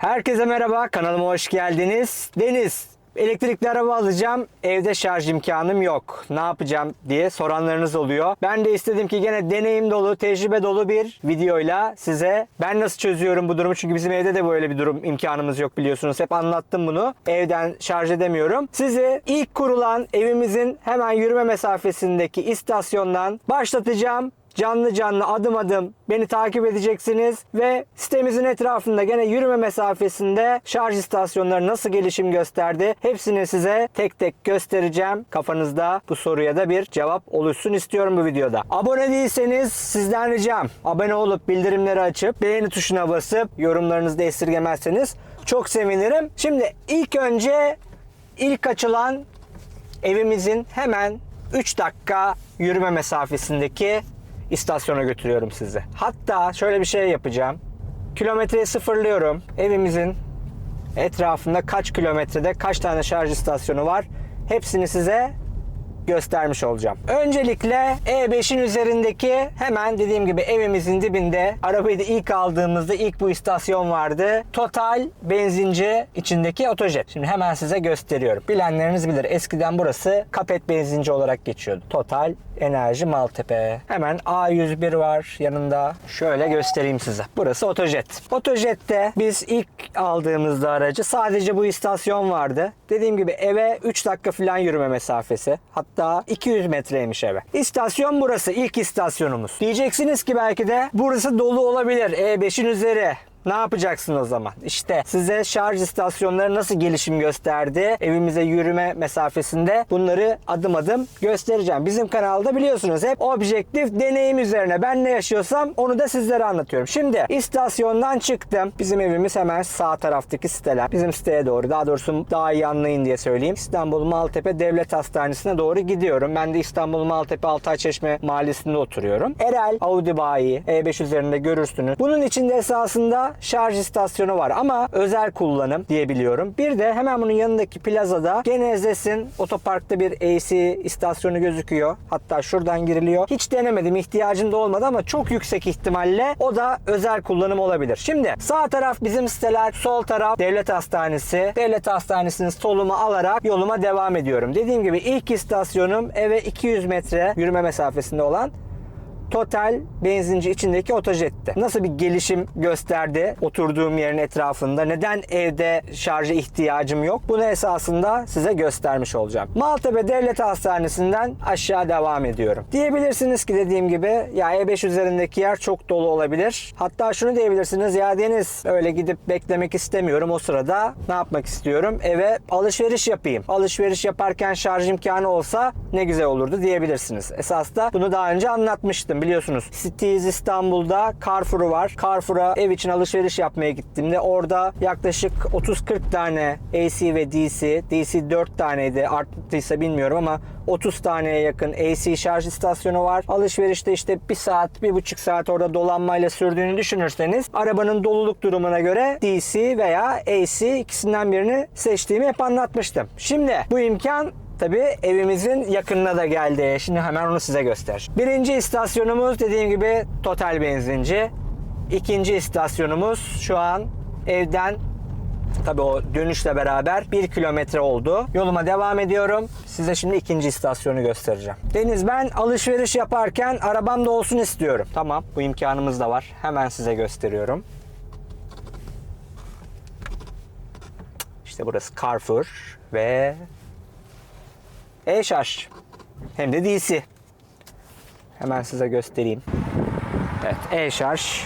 Herkese merhaba, kanalıma hoş geldiniz. Deniz, elektrikli araba alacağım, evde şarj imkanım yok. Ne yapacağım diye soranlarınız oluyor. Ben de istedim ki gene deneyim dolu, tecrübe dolu bir videoyla size ben nasıl çözüyorum bu durumu. Çünkü bizim evde de böyle bir durum imkanımız yok biliyorsunuz. Hep anlattım bunu. Evden şarj edemiyorum. Sizi ilk kurulan evimizin hemen yürüme mesafesindeki istasyondan başlatacağım canlı canlı adım adım beni takip edeceksiniz ve sitemizin etrafında gene yürüme mesafesinde şarj istasyonları nasıl gelişim gösterdi hepsini size tek tek göstereceğim. Kafanızda bu soruya da bir cevap oluşsun istiyorum bu videoda. Abone değilseniz sizden ricam abone olup bildirimleri açıp beğeni tuşuna basıp yorumlarınızı da esirgemezseniz çok sevinirim. Şimdi ilk önce ilk açılan evimizin hemen 3 dakika yürüme mesafesindeki istasyona götürüyorum sizi. Hatta şöyle bir şey yapacağım. Kilometreyi sıfırlıyorum. Evimizin etrafında kaç kilometrede kaç tane şarj istasyonu var hepsini size göstermiş olacağım. Öncelikle E5'in üzerindeki hemen dediğim gibi evimizin dibinde arabayı da ilk aldığımızda ilk bu istasyon vardı. Total benzinci içindeki otojet. Şimdi hemen size gösteriyorum. Bilenleriniz bilir. Eskiden burası Kapet benzinci olarak geçiyordu. Total Enerji Maltepe. Hemen A101 var yanında. Şöyle göstereyim size. Burası otojet. Otojet'te biz ilk aldığımızda aracı sadece bu istasyon vardı. Dediğim gibi eve 3 dakika falan yürüme mesafesi. Hatta 200 metreymiş eve. İstasyon burası. ilk istasyonumuz. Diyeceksiniz ki belki de burası dolu olabilir. E5'in üzeri. Ne yapacaksın o zaman? İşte size şarj istasyonları nasıl gelişim gösterdi? Evimize yürüme mesafesinde bunları adım adım göstereceğim. Bizim kanalda biliyorsunuz hep objektif deneyim üzerine. Ben ne yaşıyorsam onu da sizlere anlatıyorum. Şimdi istasyondan çıktım. Bizim evimiz hemen sağ taraftaki siteler. Bizim siteye doğru daha doğrusu daha iyi anlayın diye söyleyeyim. İstanbul Maltepe Devlet Hastanesi'ne doğru gidiyorum. Ben de İstanbul Maltepe Altayçeşme Mahallesi'nde oturuyorum. Erel Audi Bayi E5 üzerinde görürsünüz. Bunun içinde esasında şarj istasyonu var ama özel kullanım diyebiliyorum. Bir de hemen bunun yanındaki plazada Genezes'in otoparkta bir AC istasyonu gözüküyor. Hatta şuradan giriliyor. Hiç denemedim ihtiyacım da olmadı ama çok yüksek ihtimalle o da özel kullanım olabilir. Şimdi sağ taraf bizim siteler, sol taraf devlet hastanesi. Devlet hastanesinin solumu alarak yoluma devam ediyorum. Dediğim gibi ilk istasyonum eve 200 metre yürüme mesafesinde olan Total benzinci içindeki otojetti. Nasıl bir gelişim gösterdi oturduğum yerin etrafında? Neden evde şarja ihtiyacım yok? Bunu esasında size göstermiş olacağım. Maltepe Devlet Hastanesi'nden aşağı devam ediyorum. Diyebilirsiniz ki dediğim gibi ya E5 üzerindeki yer çok dolu olabilir. Hatta şunu diyebilirsiniz ya Deniz öyle gidip beklemek istemiyorum. O sırada ne yapmak istiyorum? Eve alışveriş yapayım. Alışveriş yaparken şarj imkanı olsa ne güzel olurdu diyebilirsiniz. Esas da bunu daha önce anlatmıştım biliyorsunuz. Cities İstanbul'da Carrefour'u var. Carrefour'a ev için alışveriş yapmaya gittiğimde orada yaklaşık 30-40 tane AC ve DC, DC 4 taneydi arttıysa bilmiyorum ama 30 taneye yakın AC şarj istasyonu var. Alışverişte işte 1 saat, 1,5 saat orada dolanmayla sürdüğünü düşünürseniz arabanın doluluk durumuna göre DC veya AC ikisinden birini seçtiğimi hep anlatmıştım. Şimdi bu imkan Tabii evimizin yakınına da geldi. Şimdi hemen onu size göster. Birinci istasyonumuz dediğim gibi Total benzinci. İkinci istasyonumuz şu an evden Tabii o dönüşle beraber 1 kilometre oldu. Yoluma devam ediyorum. Size şimdi ikinci istasyonu göstereceğim. Deniz ben alışveriş yaparken arabamda olsun istiyorum. Tamam bu imkanımız da var. Hemen size gösteriyorum. İşte burası Carrefour ve e-şarj. Hem de DC. Hemen size göstereyim. Evet, e-şarj.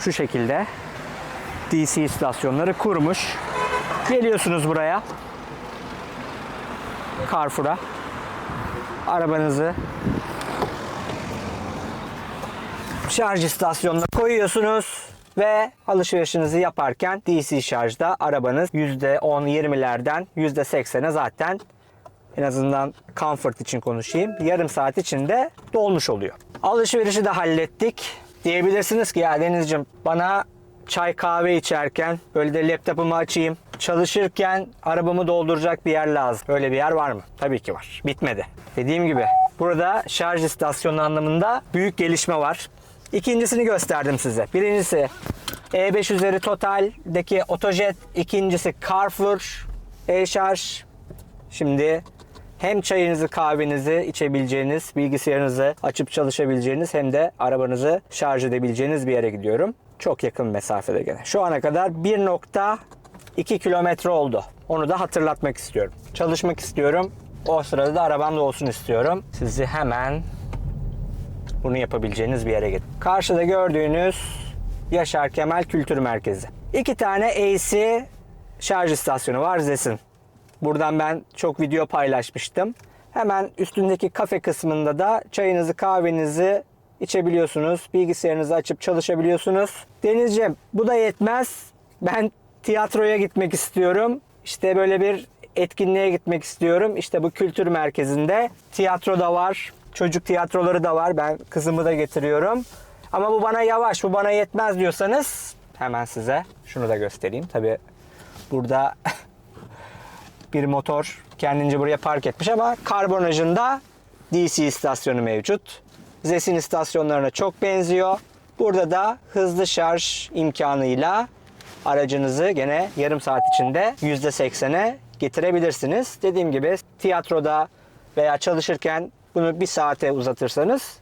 Şu şekilde DC istasyonları kurmuş. Geliyorsunuz buraya. Carrefour'a. Arabanızı şarj istasyonuna koyuyorsunuz ve alışverişinizi yaparken DC şarjda arabanız %10-20'lerden %80'e zaten en azından comfort için konuşayım. Yarım saat içinde dolmuş oluyor. Alışverişi de hallettik. Diyebilirsiniz ki ya Denizciğim bana çay kahve içerken böyle de laptopumu açayım. Çalışırken arabamı dolduracak bir yer lazım. Böyle bir yer var mı? Tabii ki var. Bitmedi. Dediğim gibi burada şarj istasyonu anlamında büyük gelişme var. İkincisini gösterdim size. Birincisi E5 üzeri Total'deki Otojet. ikincisi Carrefour e-şarj. Şimdi hem çayınızı kahvenizi içebileceğiniz, bilgisayarınızı açıp çalışabileceğiniz hem de arabanızı şarj edebileceğiniz bir yere gidiyorum. Çok yakın mesafede gene. Şu ana kadar 1.2 kilometre oldu. Onu da hatırlatmak istiyorum. Çalışmak istiyorum. O sırada da arabamda olsun istiyorum. Sizi hemen bunu yapabileceğiniz bir yere gidin. Karşıda gördüğünüz Yaşar Kemal Kültür Merkezi. İki tane AC şarj istasyonu var Zesin. Buradan ben çok video paylaşmıştım. Hemen üstündeki kafe kısmında da çayınızı kahvenizi içebiliyorsunuz. Bilgisayarınızı açıp çalışabiliyorsunuz. Denizciğim bu da yetmez. Ben tiyatroya gitmek istiyorum. İşte böyle bir etkinliğe gitmek istiyorum. İşte bu kültür merkezinde tiyatro da var. Çocuk tiyatroları da var. Ben kızımı da getiriyorum. Ama bu bana yavaş, bu bana yetmez diyorsanız hemen size şunu da göstereyim. Tabi burada bir motor kendince buraya park etmiş ama karbonajında DC istasyonu mevcut. Zesin istasyonlarına çok benziyor. Burada da hızlı şarj imkanıyla aracınızı gene yarım saat içinde %80'e getirebilirsiniz. Dediğim gibi tiyatroda veya çalışırken bunu bir saate uzatırsanız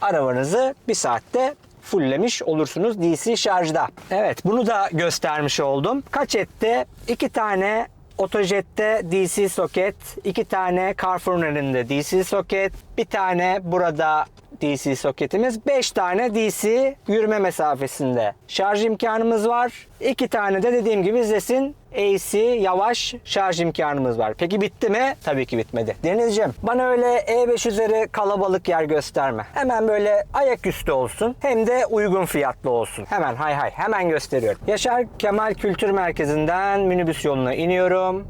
arabanızı bir saatte fulllemiş olursunuz DC şarjda. Evet bunu da göstermiş oldum. Kaç etti? İki tane Otojet'te DC soket, iki tane Carrefour'un DC soket, bir tane burada DC soketimiz, 5 tane DC yürüme mesafesinde şarj imkanımız var. 2 tane de dediğim gibi Zes'in AC yavaş şarj imkanımız var. Peki bitti mi? Tabii ki bitmedi. Denizciğim bana öyle E5 üzeri kalabalık yer gösterme. Hemen böyle ayaküstü olsun hem de uygun fiyatlı olsun. Hemen hay hay hemen gösteriyorum. Yaşar Kemal Kültür Merkezi'nden minibüs yoluna iniyorum.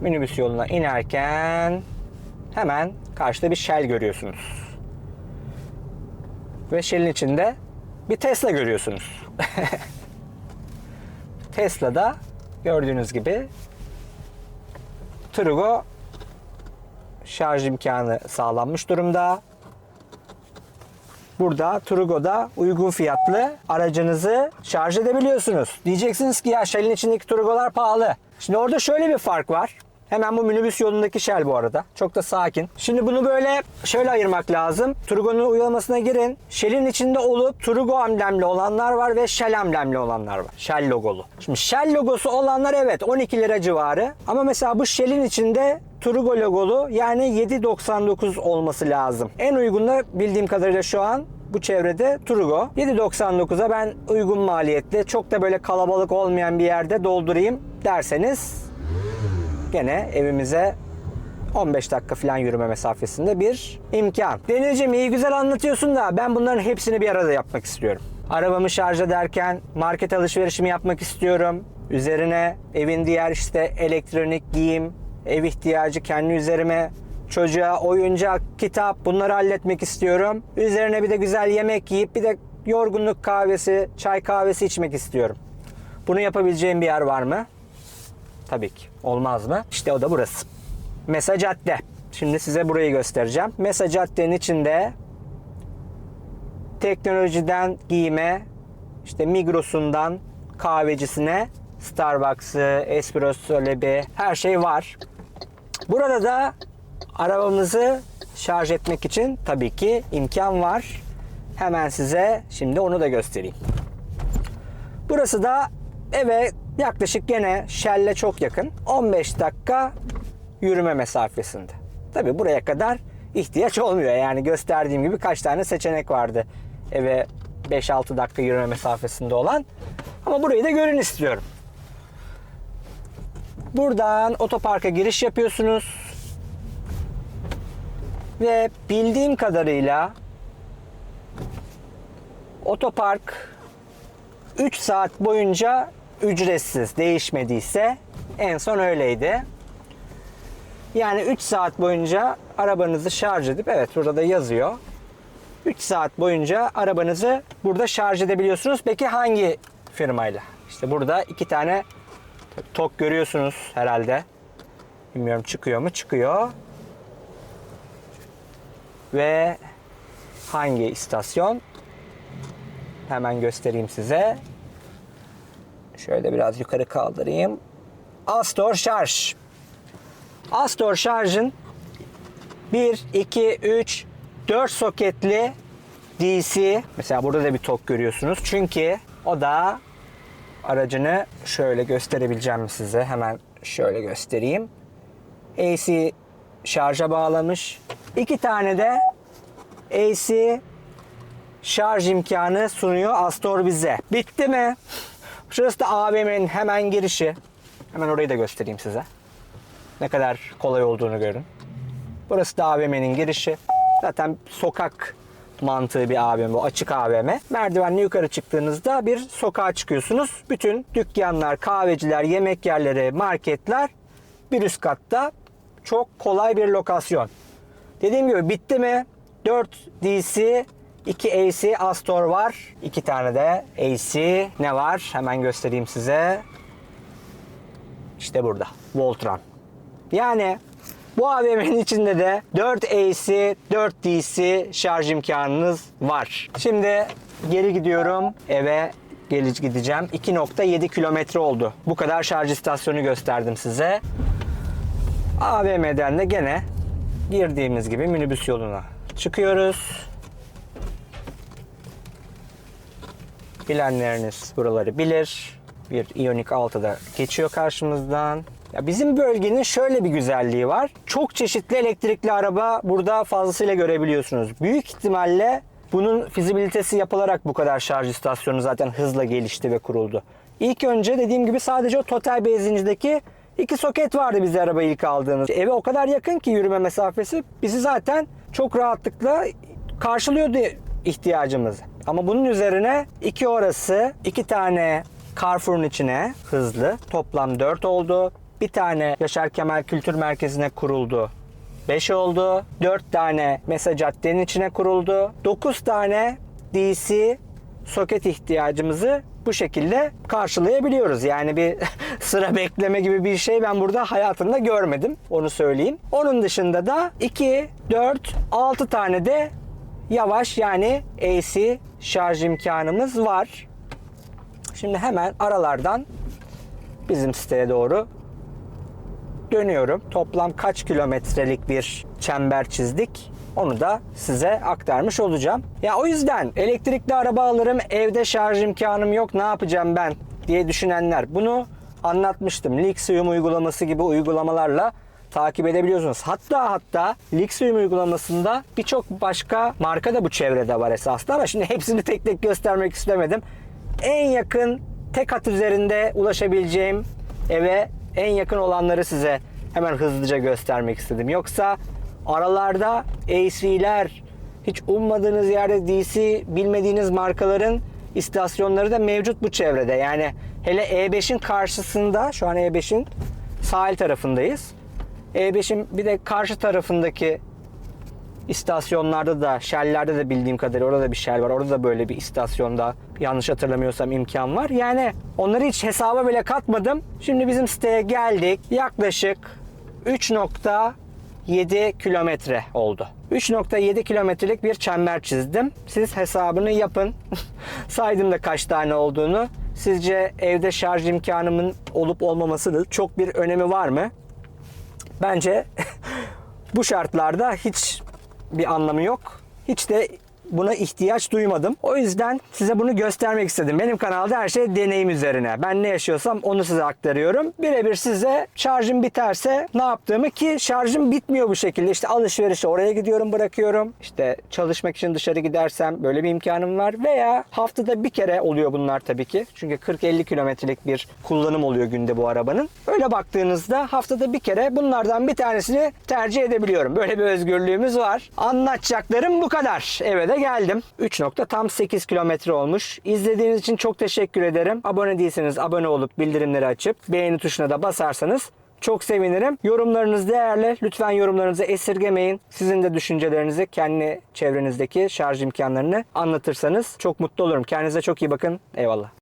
Minibüs yoluna inerken hemen karşıda bir Shell görüyorsunuz. Ve Shell'in içinde bir Tesla görüyorsunuz. Tesla'da gördüğünüz gibi Turgo şarj imkanı sağlanmış durumda. Burada Turgo'da uygun fiyatlı aracınızı şarj edebiliyorsunuz. Diyeceksiniz ki ya Shell'in içindeki Turgo'lar pahalı. Şimdi orada şöyle bir fark var. Hemen bu minibüs yolundaki Shell bu arada. Çok da sakin. Şimdi bunu böyle şöyle ayırmak lazım. Turgo'nun uygulamasına girin. Shell'in içinde olup Turgo amblemli olanlar var ve Shell amblemli olanlar var. Shell logolu. Şimdi Shell logosu olanlar evet 12 lira civarı. Ama mesela bu Shell'in içinde Turgo logolu yani 7.99 olması lazım. En uygun da bildiğim kadarıyla şu an bu çevrede Turgo. 7.99'a ben uygun maliyetli çok da böyle kalabalık olmayan bir yerde doldurayım derseniz gene evimize 15 dakika falan yürüme mesafesinde bir imkan. Denizciğim iyi güzel anlatıyorsun da ben bunların hepsini bir arada yapmak istiyorum. Arabamı şarj ederken market alışverişimi yapmak istiyorum. Üzerine evin diğer işte elektronik, giyim, ev ihtiyacı kendi üzerime çocuğa oyuncak, kitap bunları halletmek istiyorum. Üzerine bir de güzel yemek yiyip bir de yorgunluk kahvesi, çay kahvesi içmek istiyorum. Bunu yapabileceğim bir yer var mı? Tabii ki. Olmaz mı? İşte o da burası. Mesa Cadde. Şimdi size burayı göstereceğim. Mesa Cadde'nin içinde teknolojiden giyime, işte Migros'undan kahvecisine, Starbucks'ı, Espresso Lab'i her şey var. Burada da arabamızı şarj etmek için tabii ki imkan var. Hemen size şimdi onu da göstereyim. Burası da eve yaklaşık gene Shell'le çok yakın. 15 dakika yürüme mesafesinde. Tabi buraya kadar ihtiyaç olmuyor. Yani gösterdiğim gibi kaç tane seçenek vardı eve 5-6 dakika yürüme mesafesinde olan. Ama burayı da görün istiyorum. Buradan otoparka giriş yapıyorsunuz. Ve bildiğim kadarıyla otopark 3 saat boyunca ücretsiz değişmediyse en son öyleydi. Yani 3 saat boyunca arabanızı şarj edip evet burada da yazıyor. 3 saat boyunca arabanızı burada şarj edebiliyorsunuz. Peki hangi firmayla? İşte burada iki tane tok görüyorsunuz herhalde. Bilmiyorum çıkıyor mu? Çıkıyor. Ve Hangi istasyon? Hemen göstereyim size. Şöyle biraz yukarı kaldırayım. Astor şarj. Astor şarjın 1, 2, 3, 4 soketli DC. Mesela burada da bir tok görüyorsunuz. Çünkü o da aracını şöyle gösterebileceğim size. Hemen şöyle göstereyim. AC şarja bağlamış. İki tane de AC şarj imkanı sunuyor Astor bize. Bitti mi? Şurası da AVM'nin hemen girişi. Hemen orayı da göstereyim size. Ne kadar kolay olduğunu görün. Burası da AVM'nin girişi. Zaten sokak mantığı bir AVM bu açık AVM. Merdivenle yukarı çıktığınızda bir sokağa çıkıyorsunuz. Bütün dükkanlar, kahveciler, yemek yerleri, marketler bir üst katta. Çok kolay bir lokasyon. Dediğim gibi bitti mi? 4 DC, 2 AC Astor var. 2 tane de AC ne var? Hemen göstereyim size. İşte burada. Voltran. Yani bu AVM'nin içinde de 4 AC, 4 DC şarj imkanınız var. Şimdi geri gidiyorum eve gelic gideceğim. 2.7 kilometre oldu. Bu kadar şarj istasyonu gösterdim size. AVM'den de gene girdiğimiz gibi minibüs yoluna çıkıyoruz. Bilenleriniz buraları bilir. Bir Ioniq 6'da geçiyor karşımızdan. Ya bizim bölgenin şöyle bir güzelliği var. Çok çeşitli elektrikli araba burada fazlasıyla görebiliyorsunuz. Büyük ihtimalle bunun fizibilitesi yapılarak bu kadar şarj istasyonu zaten hızla gelişti ve kuruldu. İlk önce dediğim gibi sadece o Total benzincideki iki soket vardı bize arabayı ilk aldığımız. Eve o kadar yakın ki yürüme mesafesi bizi zaten çok rahatlıkla karşılıyordu ihtiyacımızı. Ama bunun üzerine iki orası, iki tane Carrefour'un içine hızlı. Toplam 4 oldu. Bir tane Yaşar Kemal Kültür Merkezi'ne kuruldu. 5 oldu. 4 tane mesela caddenin içine kuruldu. 9 tane DC soket ihtiyacımızı bu şekilde karşılayabiliyoruz. Yani bir sıra bekleme gibi bir şey ben burada hayatımda görmedim. Onu söyleyeyim. Onun dışında da 2, 4, 6 tane de yavaş yani AC şarj imkanımız var. Şimdi hemen aralardan bizim siteye doğru dönüyorum. Toplam kaç kilometrelik bir çember çizdik? Onu da size aktarmış olacağım. Ya o yüzden elektrikli araba alırım, evde şarj imkanım yok, ne yapacağım ben diye düşünenler. Bunu anlatmıştım. Lixium uygulaması gibi uygulamalarla takip edebiliyorsunuz. Hatta hatta Lixium uygulamasında birçok başka marka da bu çevrede var esasında ama şimdi hepsini tek tek göstermek istemedim. En yakın tek hat üzerinde ulaşabileceğim eve en yakın olanları size hemen hızlıca göstermek istedim. Yoksa aralarda AC'ler, hiç ummadığınız yerde DC bilmediğiniz markaların istasyonları da mevcut bu çevrede. Yani hele E5'in karşısında, şu an E5'in sahil tarafındayız. E5'in bir de karşı tarafındaki istasyonlarda da, Shell'lerde de bildiğim kadarıyla orada da bir Shell var. Orada da böyle bir istasyonda yanlış hatırlamıyorsam imkan var. Yani onları hiç hesaba bile katmadım. Şimdi bizim siteye geldik. Yaklaşık 3.7 kilometre oldu. 3.7 kilometrelik bir çember çizdim. Siz hesabını yapın. Saydım da kaç tane olduğunu. Sizce evde şarj imkanımın olup olmamasının çok bir önemi var mı? Bence bu şartlarda hiç bir anlamı yok. Hiç de buna ihtiyaç duymadım. O yüzden size bunu göstermek istedim. Benim kanalda her şey deneyim üzerine. Ben ne yaşıyorsam onu size aktarıyorum. Birebir size şarjım biterse ne yaptığımı ki şarjım bitmiyor bu şekilde. İşte alışverişe oraya gidiyorum bırakıyorum. İşte çalışmak için dışarı gidersem böyle bir imkanım var. Veya haftada bir kere oluyor bunlar tabii ki. Çünkü 40-50 kilometrelik bir kullanım oluyor günde bu arabanın. Öyle baktığınızda haftada bir kere bunlardan bir tanesini tercih edebiliyorum. Böyle bir özgürlüğümüz var. Anlatacaklarım bu kadar. Eve de geldim. 3 nokta tam 8 kilometre olmuş. İzlediğiniz için çok teşekkür ederim. Abone değilseniz abone olup bildirimleri açıp beğeni tuşuna da basarsanız çok sevinirim. Yorumlarınız değerli. Lütfen yorumlarınızı esirgemeyin. Sizin de düşüncelerinizi kendi çevrenizdeki şarj imkanlarını anlatırsanız çok mutlu olurum. Kendinize çok iyi bakın. Eyvallah.